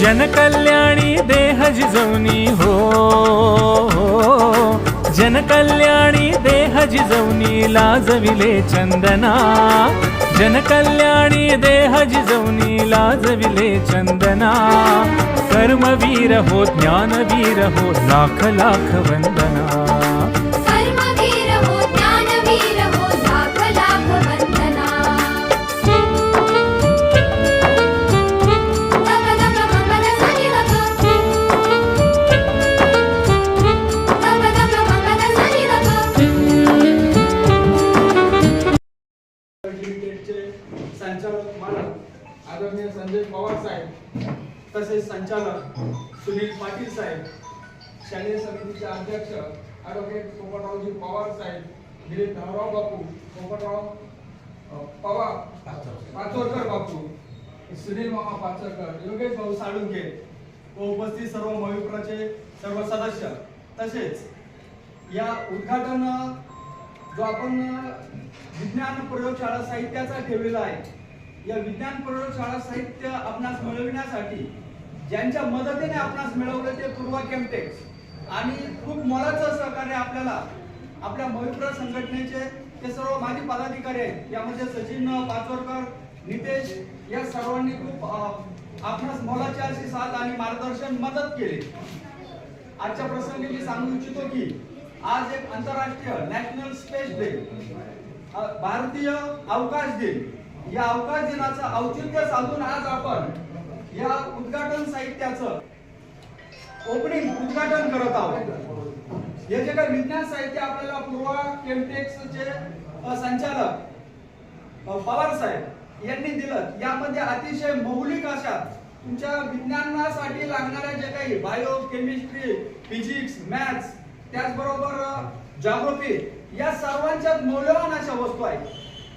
जनकल्याणी देह जिजवनी हो, हो, हो जनकल्याणी जनकल्याण जिजवनी लाजविले चंदना. जनकल्याणी देह जिजवनी लाजविले चंदना. कर्मवीर हो ज्ञानवीर हो लाख लाख वंदना. संचालक सुनील पाटील साहेब शालेय समितीचे अध्यक्ष ॲडव्होकेट पोपटरावजी पवार साहेब दिलीप धावराव बापू पोपटराव पवार पाचोरकर बापू सुनील मामा पाचोरकर योगेश भाऊ साळुंके व उपस्थित सर्व महाविप्राचे सर्व सदस्य. तसेच या उद्घाटन जो आपण विज्ञान प्रयोगशाळा साहित्याचा ठेवलेला आहे या विज्ञान प्रयोगशाळा साहित्य आपणास मिळविण्यासाठी ज्यांच्या मदतीने आपणास मिळवलं ते पूर्वा केमटेक्स आणि खूप मोलाचं सहकार्य आपल्याला आपल्या मयुप्र संघटनेचे ते सर्व माजी पदाधिकारी आहेत. यामध्ये सचिन पाचोरकर नितेश या सर्वांनी खूप अ, आपणास मोलाची अशी साथ आणि मार्गदर्शन मदत केली. आजच्या प्रसंगी मी सांगू इच्छितो की आज एक आंतरराष्ट्रीय नॅशनल स्पेस डे भारतीय अवकाश दिन. या अवकाश दिनाचं औचित्य साधून आज आपण या उद्घाटन साहित्याचं ओपनिंग उद्घाटन करत आहोत. हे जे काही विज्ञान साहित्य आपल्याला पूर्वा केमटेक्सचे संचालक पवार साहेब यांनी दिलं यामध्ये अतिशय मौलिक अशा तुमच्या विज्ञानासाठी लागणाऱ्या जे काही बायो केमिस्ट्री फिजिक्स मॅथ्स त्याचबरोबर जॉग्रफी या सर्वांच्या मौल्यवान अशा वस्तू आहेत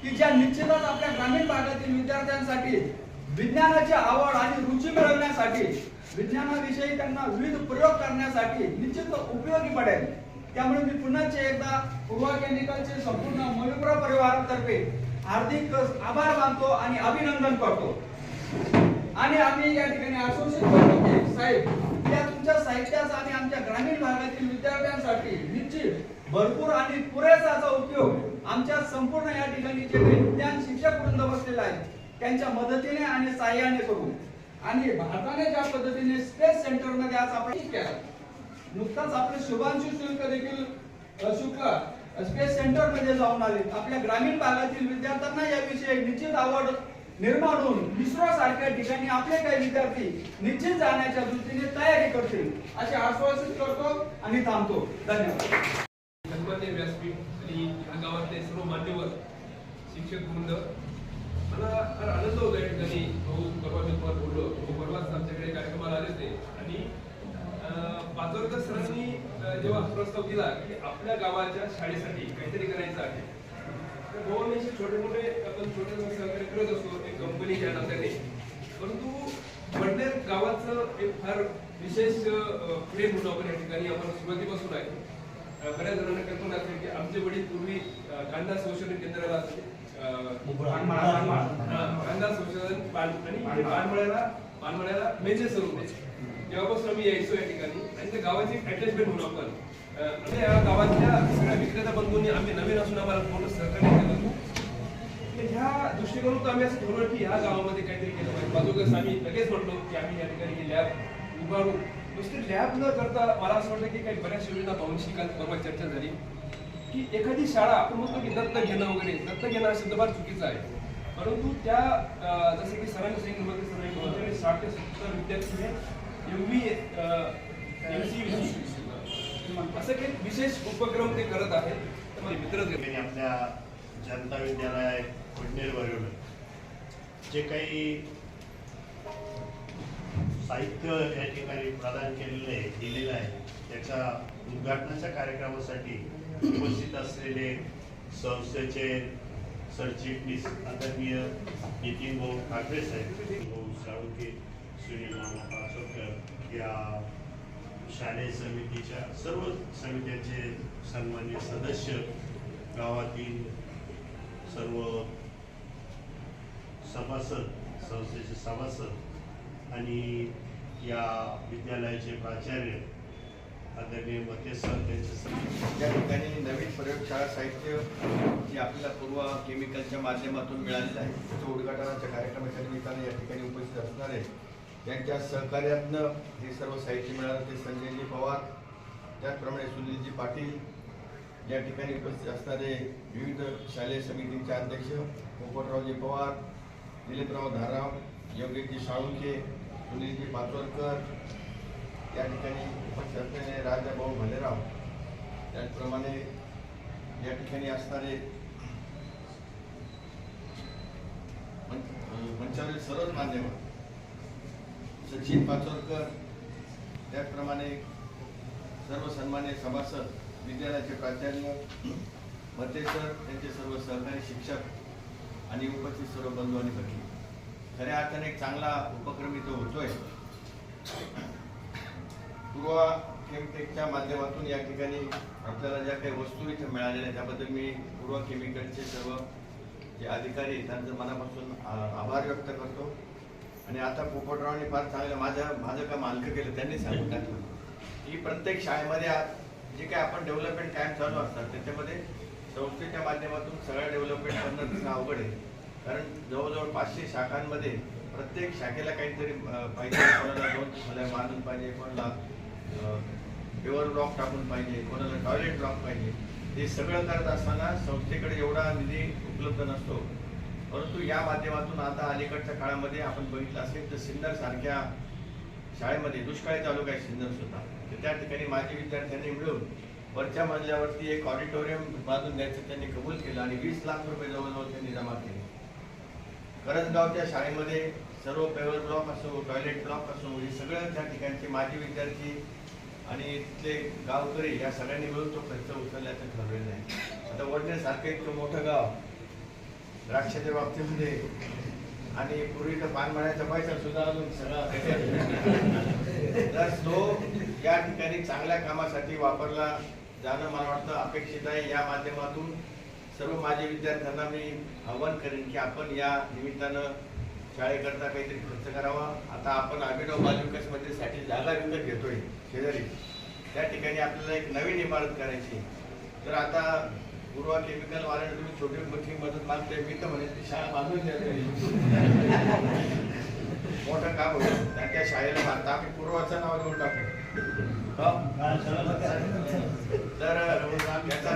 की ज्या निश्चितच आपल्या ग्रामीण भागातील विद्यार्थ्यांसाठी विज्ञानाची आवड आणि रुची मिळवण्यासाठी विज्ञानाविषयी त्यांना विविध प्रयोग करण्यासाठी निश्चित उपयोगी पडेल. त्यामुळे मी पुन्हा एकदा पूर्वा केमिकलचे संपूर्ण मयुप्र परिवारातर्फे हार्दिक आभार मानतो आणि अभिनंदन करतो. आणि आम्ही या ठिकाणी असोसिएट करतो की साहेब या तुमच्या साहित्याचा आणि आमच्या ग्रामीण भागातील विद्यार्थ्यांसाठी निश्चित भरपूर आणि पुरेसाचा उपयोग आमच्या संपूर्ण या ठिकाणी जे विज्ञान शिक्षक वृंद बसलेला आहे त्यांच्या मदतीने आणि सहाय्याने करू आणि भारताने ज्या पद्धतीने स्पेस सेंटरमध्ये आज आपण नुकताच आपले शुभांशु शुल्क देखील शुक्ल स्पेस सेंटरमध्ये जाऊन आले. आपल्या ग्रामीण भागातील विद्यार्थ्यांना याविषयी निश्चित आवड निर्माण होऊन इस्रो सारख्या ठिकाणी आपले काही विद्यार्थी निश्चित जाण्याच्या दृष्टीने तयारी करतील असे आश्वासित करतो आणि थांबतो. धन्यवाद. गणपती व्यासपीठ आणि या गावातले सर्व मान्यवर शिक्षक वृंद मला फार आनंद होतो या ठिकाणी. भाऊ परवा मी तुम्हाला बोललो. भाऊ परवाच आमच्याकडे कार्यक्रमाला आले होते. आणि अं, पाचोरकर सरांनी जेव्हा प्रस्ताव दिला की आपल्या गावाच्या शाळेसाठी काहीतरी करायचं आहे. तर भाऊने छोटे मोठे आपण छोटे मोठे सहकार्य करत असतो. एक कंपनीच्या नात्याने. परंतु वडनेर गावाचं एक फार विशेष प्रेम म्हणून आपण या ठिकाणी. आपण सुरुवातीपासून आहे. अं, बऱ्याच जणांना कल्पना असते की आमचे वडील पूर्वी कांदा संशोधन केंद्राला अं, हा, संशोधन पानमळ्याला पानमळ्याला तेव्हापासून आम्ही यायचो या ठिकाणी आणि त्या गावाची अटॅचमेंट म्हणून आपण म्हणजे या गावातल्या सगळ्या विक्रेता बंधूंनी आम्ही नवीन असून आम्हाला पूर्ण सहकार्य केलं तर ह्या दृष्टिकोनातून आम्ही असं ठरवलं की ह्या गावामध्ये काहीतरी केलं पाहिजे बाजूकच आम्ही लगेच म्हटलो की आम्ही या ठिकाणी लॅब उभारू नुसते लॅब न करता मला असं वाटलं की काही बऱ्याच योजना पाहून शिकाल परवा चर्चा झाली. की एखादी शाळा आपण म्हणतो की दत्त घेणं वगैरे दत्त घेणं हा शब्द फार चुकीचा आहे. परंतु त्या जसं की सरांनी सांगितलं होतं सरांनी दोनशे साठ ते सत्तर विद्यार्थी हे एम बी एम सी असं काही विशेष उपक्रम ते करत आहेत. तर माझे. ठिकाणी आपल्या जनता विद्यालय वडनेर वरवलं जे काही साहित्य या ठिकाणी प्रदान केलेलं आहे दिलेलं आहे त्याच्या उद्घाटनाच्या कार्यक्रमासाठी उपस्थित असलेले संस्थेचे सरचिटणीस आदरणीय नितीन भाऊ ठाकरे साहेब भाऊ साळुके सुनील मामा या शालेय समितीच्या सर्व समित्यांचे सन्मान्य सदस्य गावातील सर्व सभासद संस्थेचे सभासद आणि या विद्यालयाचे प्राचार्य आदरणीय मते सर त्यांचे सर. या ठिकाणी नवीन प्रयोगशाळा साहित्य जे आपल्याला पूर्व केमिकलच्या माध्यमातून मिळालेलं आहे त्याच्या उद्घाटनाच्या कार्यक्रमाच्या निमित्ताने या ठिकाणी उपस्थित असणार आहे त्यांच्या सहकार्यातनं हे सर्व साहित्य मिळालं. ते संजयजी पवार त्याचप्रमाणे सुनीलजी पाटील या ठिकाणी उपस्थित असणारे विविध शालेय समितींचे अध्यक्ष पोपटरावजी पवार दिलीपराव धाराव योगेशजी साळुंखे सुनीलजी पाचवरकर या ठिकाणी उपस्थित राजाभाऊ भलेराव त्याचप्रमाणे या ठिकाणी असणारे मं- मंचावरील सर्वच मान्यवर सचिन पाचोरकर त्याचप्रमाणे सर्व सन्मान्य सभासद विद्यालयाचे प्राचार्य मते सर त्यांचे सर्व सहकारी शिक्षक आणि उपस्थित सर्व बंधू आणि भगिनी. खऱ्या अर्थाने एक चांगला उपक्रम इथं होतोय. किंवा केमटेकच्या माध्यमातून या ठिकाणी आपल्याला ज्या काही वस्तू इथे मिळालेल्या त्याबद्दल मी पूर्व केमिकलचे सर्व जे अधिकारी त्यांचं मनापासून आभार व्यक्त करतो. आणि आता पोपटरावांनी फार चांगलं माझं माझं काम मालकं केलं त्यांनी सांगून टाकलं. की प्रत्येक शाळेमध्ये जे काही आपण डेव्हलपमेंट कायम चालू असतात त्याच्यामध्ये संस्थेच्या माध्यमातून सगळं डेव्हलपमेंट करणं तिथं अवघड आहे. कारण जवळजवळ पाचशे शाखांमध्ये प्रत्येक शाखेला काहीतरी पाहिजे कोणाला दोन खोल्या बांधून पाहिजे कोणाला पेवर ब्लॉक टाकून पाहिजे कोणाला टॉयलेट ब्लॉक पाहिजे हे सगळं करत असताना संस्थेकडे एवढा निधी उपलब्ध नसतो. परंतु या माध्यमातून आता अलीकडच्या काळामध्ये आपण बघितलं असेल तर सिन्नर सारख्या शाळेमध्ये दुष्काळी तालुका आहे सिन्नर सुद्धा. तर त्या ठिकाणी माजी विद्यार्थ्यांनी मिळून वरच्या मजल्यावरती एक ऑडिटोरियम बांधून द्यायचं त्यांनी कबूल केलं आणि वीस लाख रुपये जवळजवळ त्यांनी जमा केले. करंजगावच्या शाळेमध्ये सर्व पेवर ब्लॉक असो टॉयलेट ब्लॉक असो हे सगळं त्या ठिकाणचे माजी विद्यार्थी आणि तिथले गावकरी या सगळ्यांनी मिळून तो खर्च उचलल्याचं ठरवलेलं आहे. आता वडनेसारखं इतकं मोठं गाव द्राक्षाच्या बाबतीमध्ये आणि पूर्वी तर पानमळ्याचा पैसा सुद्धा अजून सगळा तर तो या ठिकाणी चांगल्या कामासाठी वापरला जाणं मला वाटतं अपेक्षित आहे. या माध्यमातून सर्व माझे विद्यार्थ्यांना मी आव्हान करेन की आपण या निमित्तानं शाळेकरता काहीतरी खर्च करावा. आता आपण अभिनव बालविकास विकास जागा विकत घेतोय शेजारी. त्या ठिकाणी आपल्याला एक नवीन इमारत करायची तर आता पूर्वा केमिकल वाल्याने तुम्ही छोटी मोठी मदत मागताय मी तर म्हणेन ती शाळा बांधून द्या. मोठं काम होईल त्या शाळेला बांधता आम्ही पूर्वाचं नाव देऊन टाकू. हो? तर याचा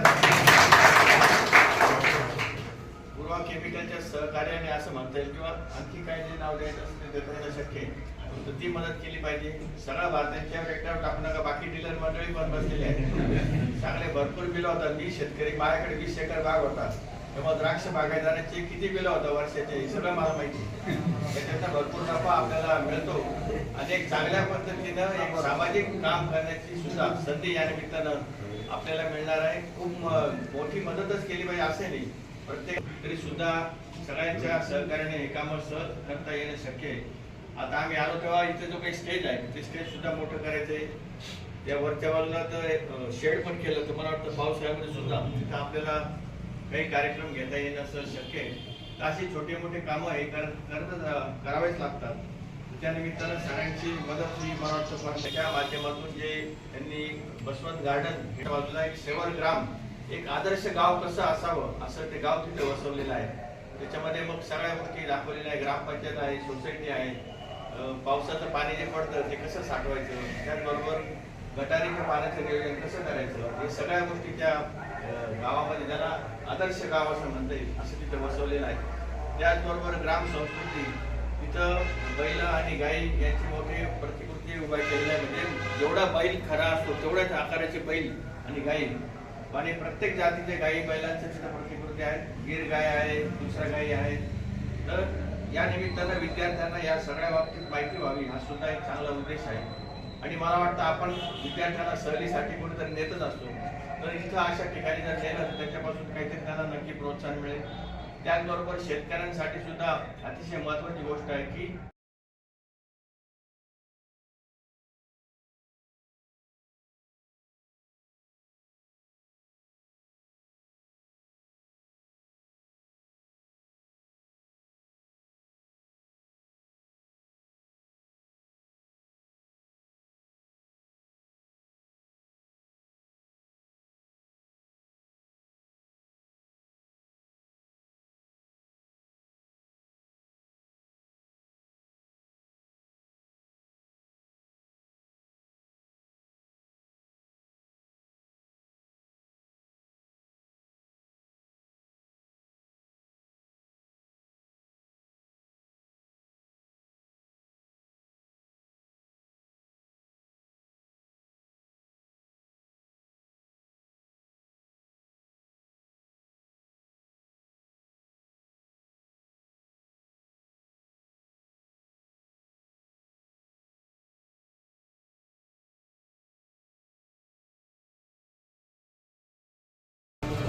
किंवा केमिकलच्या सहकार्याने असं म्हणता येईल किंवा आणखी काय जे नाव द्यायचं असेल देता येणं शक्य आहे. ती मदत केली पाहिजे. सगळ्या भारताच्या व्यक्तीवर टाकू नका. बाकी डीलर मंडळी पण बसलेले आहेत. चांगले भरपूर बिल होतात. वीस शेतकरी माझ्याकडे वीस एकर बाग होता. तेव्हा द्राक्ष बागायदाराचे किती बिल होतं वर्षाचे? हे सगळं मला माहिती त्याच्यातनं भरपूर नफा आपल्याला मिळतो. आणि एक चांगल्या पद्धतीनं एक सामाजिक काम करण्याची सुद्धा संधी या निमित्तानं आपल्याला मिळणार आहे. खूप मोठी मदतच केली पाहिजे असे नाही. प्रत्येक तरी सुद्धा सगळ्यांच्या सहकार्याने हे कामं सहज करता येणं शक्य आहे. आता आम्ही आलो तेव्हा इथे जो काही स्टेज आहे ते स्टेज सुद्धा मोठं करायचंय त्या वरच्या बाजूला तर शेड पण केलं तर मला वाटतं पावसाळ्यामध्ये सुद्धा. तिथं आपल्याला काही कार्यक्रम घेता येणं सहज शक्य आहे. तर अशी छोटे मोठे कामं हे करत करावेच लागतात. त्यानिमित्तानं सगळ्यांची मदत ही मला वाटतं पण त्या माध्यमातून जे त्यांनी बसवंत गार्डन बाजूला एक सेवन ग्राम एक आदर्श गाव कसं असावं असं ते गाव तिथे वसवलेलं आहे. त्याच्यामध्ये मग सगळ्या गोष्टी दाखवलेल्या आहे. ग्रामपंचायत आहे सोसायटी आहे. पावसाचं पाणी जे पडतं ते कसं साठवायचं? त्याचबरोबर गटारीच्या पाण्याचं नियोजन कसं करायचं? हे सगळ्या गोष्टी त्या गावामध्ये ज्याला आदर्श गाव असं म्हणता येईल असं तिथे बसवलेलं आहे. त्याचबरोबर ग्राम संस्कृती. तिथं बैल आणि गाई यांची मोठी प्रतिकृती उभा केलेली आहे. म्हणजे जेवढा बैल खरा असतो तेवढ्याच आकाराचे बैल आणि गाई आणि प्रत्येक जातीच्या गायी बैलांच्या तिथं प्रतिकृती आहेत. गीर गाय आहेत दुसऱ्या गायी आहेत. तर या निमित्तानं विद्यार्थ्यांना या सगळ्या बाबतीत माहिती व्हावी हा सुद्धा एक चांगला उद्देश आहे. आणि मला वाटतं आपण विद्यार्थ्यांना सहलीसाठी कुठेतरी नेतच असतो. तर इथं अशा ठिकाणी जर नेलं तर त्याच्यापासून काहीतरी त्यांना नक्की प्रोत्साहन मिळेल. त्याचबरोबर शेतकऱ्यांसाठी सुद्धा अतिशय महत्त्वाची गोष्ट आहे की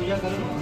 盛り上がるの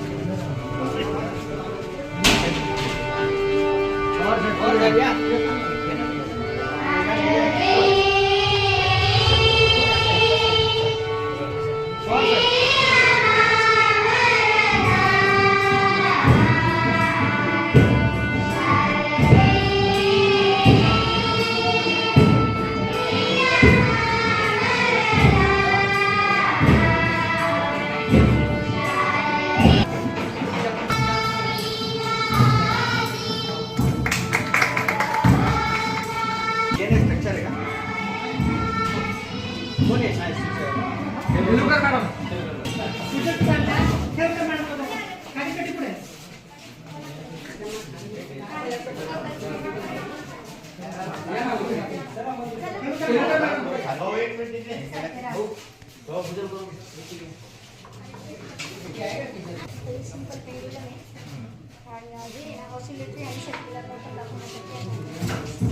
ऑसिलेटरी आणि सर्क्युलर मोशन दाखवण्यासाठी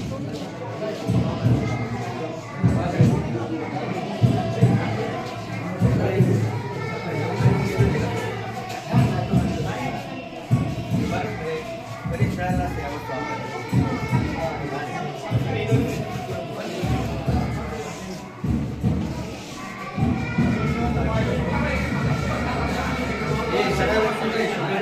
Congratulations.